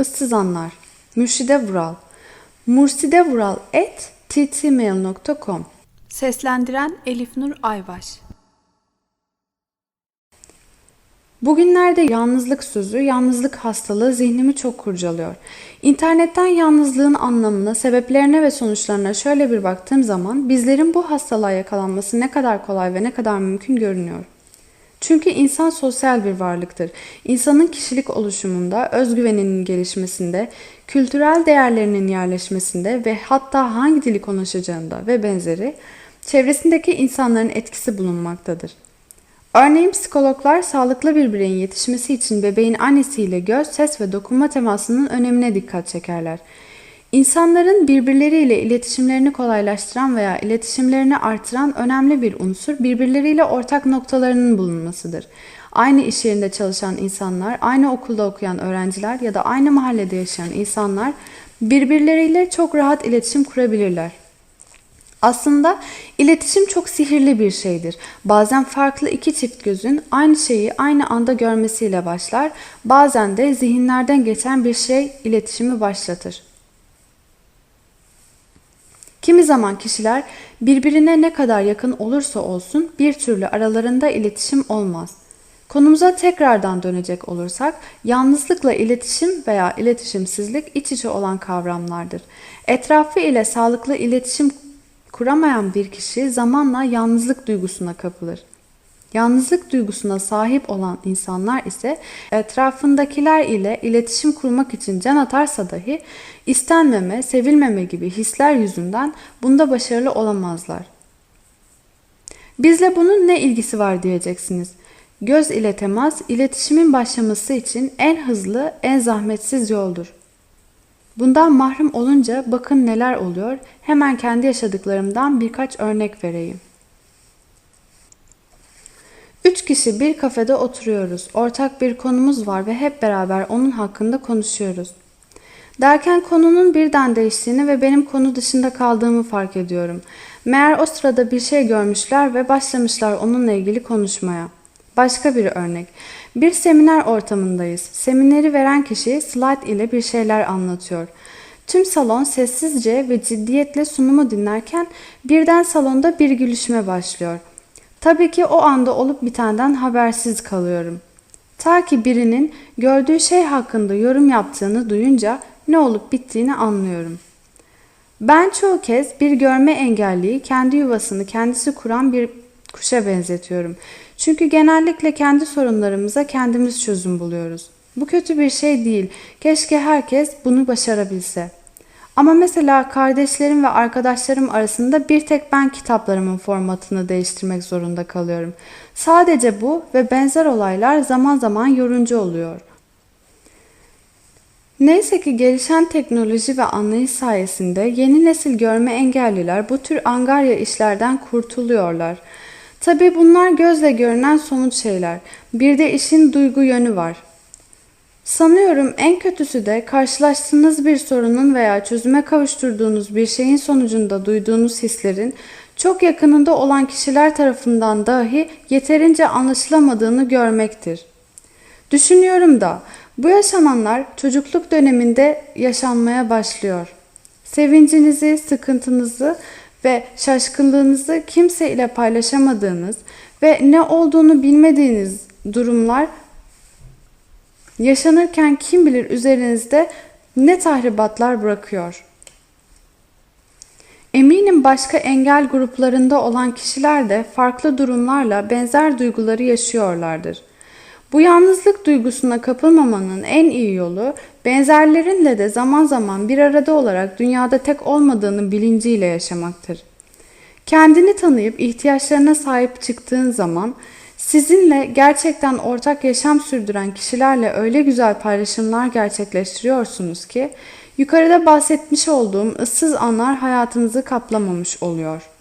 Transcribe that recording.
ıssız anlar, Mürşide Vural, mursidevural et ttmail.com Seslendiren Elif Nur Aybaş Bugünlerde yalnızlık sözü, yalnızlık hastalığı zihnimi çok kurcalıyor. İnternetten yalnızlığın anlamına, sebeplerine ve sonuçlarına şöyle bir baktığım zaman bizlerin bu hastalığa yakalanması ne kadar kolay ve ne kadar mümkün görünüyor. Çünkü insan sosyal bir varlıktır. İnsanın kişilik oluşumunda, özgüveninin gelişmesinde, kültürel değerlerinin yerleşmesinde ve hatta hangi dili konuşacağında ve benzeri çevresindeki insanların etkisi bulunmaktadır. Örneğin psikologlar sağlıklı bir bireyin yetişmesi için bebeğin annesiyle göz, ses ve dokunma temasının önemine dikkat çekerler. İnsanların birbirleriyle iletişimlerini kolaylaştıran veya iletişimlerini artıran önemli bir unsur birbirleriyle ortak noktalarının bulunmasıdır. Aynı iş yerinde çalışan insanlar, aynı okulda okuyan öğrenciler ya da aynı mahallede yaşayan insanlar birbirleriyle çok rahat iletişim kurabilirler. Aslında iletişim çok sihirli bir şeydir. Bazen farklı iki çift gözün aynı şeyi aynı anda görmesiyle başlar, bazen de zihinlerden geçen bir şey iletişimi başlatır. Kimi zaman kişiler birbirine ne kadar yakın olursa olsun bir türlü aralarında iletişim olmaz. Konumuza tekrardan dönecek olursak, yalnızlıkla iletişim veya iletişimsizlik iç içe olan kavramlardır. Etrafı ile sağlıklı iletişim kuramayan bir kişi zamanla yalnızlık duygusuna kapılır. Yalnızlık duygusuna sahip olan insanlar ise etrafındakiler ile iletişim kurmak için can atarsa dahi istenmeme, sevilmeme gibi hisler yüzünden bunda başarılı olamazlar. Bizle bunun ne ilgisi var diyeceksiniz. Göz ile temas, iletişimin başlaması için en hızlı, en zahmetsiz yoldur. Bundan mahrum olunca bakın neler oluyor. Hemen kendi yaşadıklarımdan birkaç örnek vereyim. Üç kişi bir kafede oturuyoruz. Ortak bir konumuz var ve hep beraber onun hakkında konuşuyoruz. Derken konunun birden değiştiğini ve benim konu dışında kaldığımı fark ediyorum. Meğer o sırada bir şey görmüşler ve başlamışlar onunla ilgili konuşmaya. Başka bir örnek. Bir seminer ortamındayız. Semineri veren kişi slide ile bir şeyler anlatıyor. Tüm salon sessizce ve ciddiyetle sunumu dinlerken birden salonda bir gülüşme başlıyor. Tabii ki o anda olup bitenden habersiz kalıyorum. Ta ki birinin gördüğü şey hakkında yorum yaptığını duyunca ne olup bittiğini anlıyorum. Ben çoğu kez bir görme engelliyi kendi yuvasını kendisi kuran bir kuşa benzetiyorum. Çünkü genellikle kendi sorunlarımıza kendimiz çözüm buluyoruz. Bu kötü bir şey değil. Keşke herkes bunu başarabilse. Ama mesela kardeşlerim ve arkadaşlarım arasında bir tek ben kitaplarımın formatını değiştirmek zorunda kalıyorum. Sadece bu ve benzer olaylar zaman zaman yoruncu oluyor. Neyse ki gelişen teknoloji ve anlayış sayesinde yeni nesil görme engelliler bu tür angarya işlerden kurtuluyorlar. Tabi bunlar gözle görünen somut şeyler. Bir de işin duygu yönü var. Sanıyorum en kötüsü de karşılaştığınız bir sorunun veya çözüme kavuşturduğunuz bir şeyin sonucunda duyduğunuz hislerin çok yakınında olan kişiler tarafından dahi yeterince anlaşılamadığını görmektir. Düşünüyorum da bu yaşananlar çocukluk döneminde yaşanmaya başlıyor. Sevincinizi, sıkıntınızı ve şaşkınlığınızı kimse ile paylaşamadığınız ve ne olduğunu bilmediğiniz durumlar yaşanırken kim bilir üzerinizde ne tahribatlar bırakıyor. Eminim başka engel gruplarında olan kişiler de farklı durumlarla benzer duyguları yaşıyorlardır. Bu yalnızlık duygusuna kapılmamanın en iyi yolu benzerlerinle de zaman zaman bir arada olarak dünyada tek olmadığını bilinciyle yaşamaktır. Kendini tanıyıp ihtiyaçlarına sahip çıktığın zaman sizinle gerçekten ortak yaşam sürdüren kişilerle öyle güzel paylaşımlar gerçekleştiriyorsunuz ki yukarıda bahsetmiş olduğum ıssız anlar hayatınızı kaplamamış oluyor.